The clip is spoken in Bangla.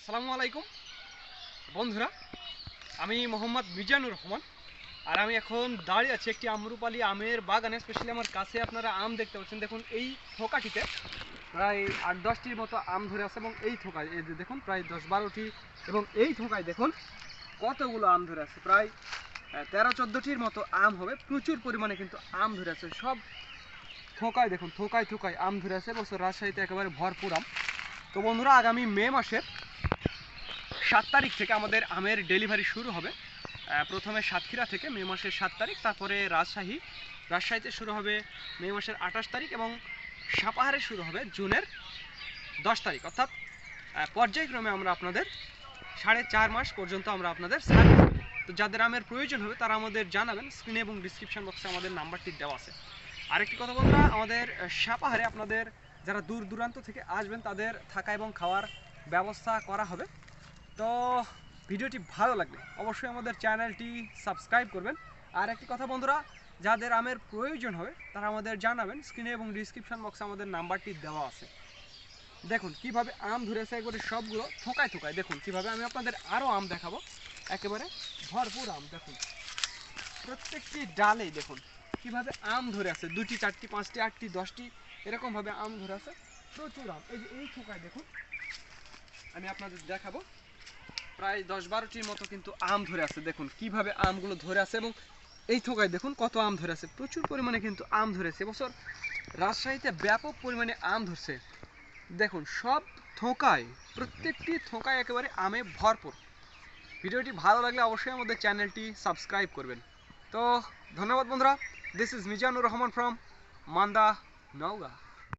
আসসালামু আলাইকুম। বন্ধুরা, আমি মোহাম্মদ মিজানুর রহমান, আর আমি এখন দাঁড়িয়ে আছি একটি আমরুপালি আমের বাগানে স্পেশালি আমার কাছে আপনারা আম দেখতে পাচ্ছেন। দেখুন, এই থোকাটিতে প্রায় আট দশটির মতো আম ধরে আছে এবং এই থোকায়, এই যে দেখুন, প্রায় দশ বারোটি, এবং এই থোকায় দেখুন কতগুলো আম ধরে আছে। প্রায় তেরো চোদ্দোটির মতো আম হবে। প্রচুর পরিমাণে কিন্তু আম ধরে আছে। সব থোকায় দেখুন, থোকায় থোকায় আম ধরে আছে। বছর রাজশাহীতে একেবারে ভরপুর আম। তো বন্ধুরা, আগামী মে মাসের সাত তারিখ থেকে আমাদের আমের ডেলিভারি শুরু হবে। প্রথমে সাতক্ষীরা থেকে মে মাসের সাত তারিখ, তারপরে রাজশাহী। রাজশাহীতে শুরু হবে মে মাসের আঠাশ তারিখ এবং সাপাহারে শুরু হবে জুনের দশ তারিখ। অর্থাৎ পর্যায়ক্রমে আমরা আপনাদের সাড়ে চার মাস পর্যন্ত আমরা আপনাদের সার্ভিস তো যাদের আমের প্রয়োজন হবে, তারা আমাদের জানাবেন। স্ক্রিনে এবং ডিসক্রিপশন বক্সে আমাদের নাম্বারটি দেওয়া আছে। আরেকটি কথা বন্ধুরা, আমাদের সাপাহারে আপনাদের যারা দূর দূরান্ত থেকে আসবেন, তাদের থাকা এবং খাওয়ার ব্যবস্থা করা হবে। তো ভিডিওটি ভালো লাগলে অবশ্যই আমাদের চ্যানেলটি সাবস্ক্রাইব করবেন। আর একটি কথা বন্ধুরা, যাদের আমের প্রয়োজন হবে, তারা আমাদের জানাবেন। স্ক্রিনে এবং ডিসক্রিপশন বক্সে আমাদের নাম্বারটি দেওয়া আছে। দেখুন, কীভাবে আম ধরেছে একবারে সবগুলো থোকায় থোকায়। দেখুন, কীভাবে আমি আপনাদের আরও আম দেখাবো। একেবারে ভরপুর আম, দেখুন। প্রত্যেকটি ডালেই দেখুন, কীভাবে আম ধরে আছে দুটি, চারটি, পাঁচটি, আটটি, দশটি, এরকমভাবে আম ধরে আছে প্রচুর আম। এই যে এই থোকায় দেখুন, আমি আপনাদের দেখাবো। প্রায় দশ বারোটির মতো কিন্তু আম ধরে আছে, দেখুন কীভাবে আমগুলো ধরে আছে এবং এই থোকায় দেখুন কত আম ধরে আছে, প্রচুর পরিমাণে কিন্তু আম ধরেছে। এবছর রাজশাহীতে ব্যাপক পরিমাণে আম ধরছে। দেখুন, সব থোকায়, প্রত্যেকটি থোকায় একেবারে আমে ভরপুর। ভিডিওটি ভালো লাগলে অবশ্যই আমাদের চ্যানেলটি সাবস্ক্রাইব করবেন। তো ধন্যবাদ বন্ধুরা this is Mizanur Rahman from Manda, Naogaon.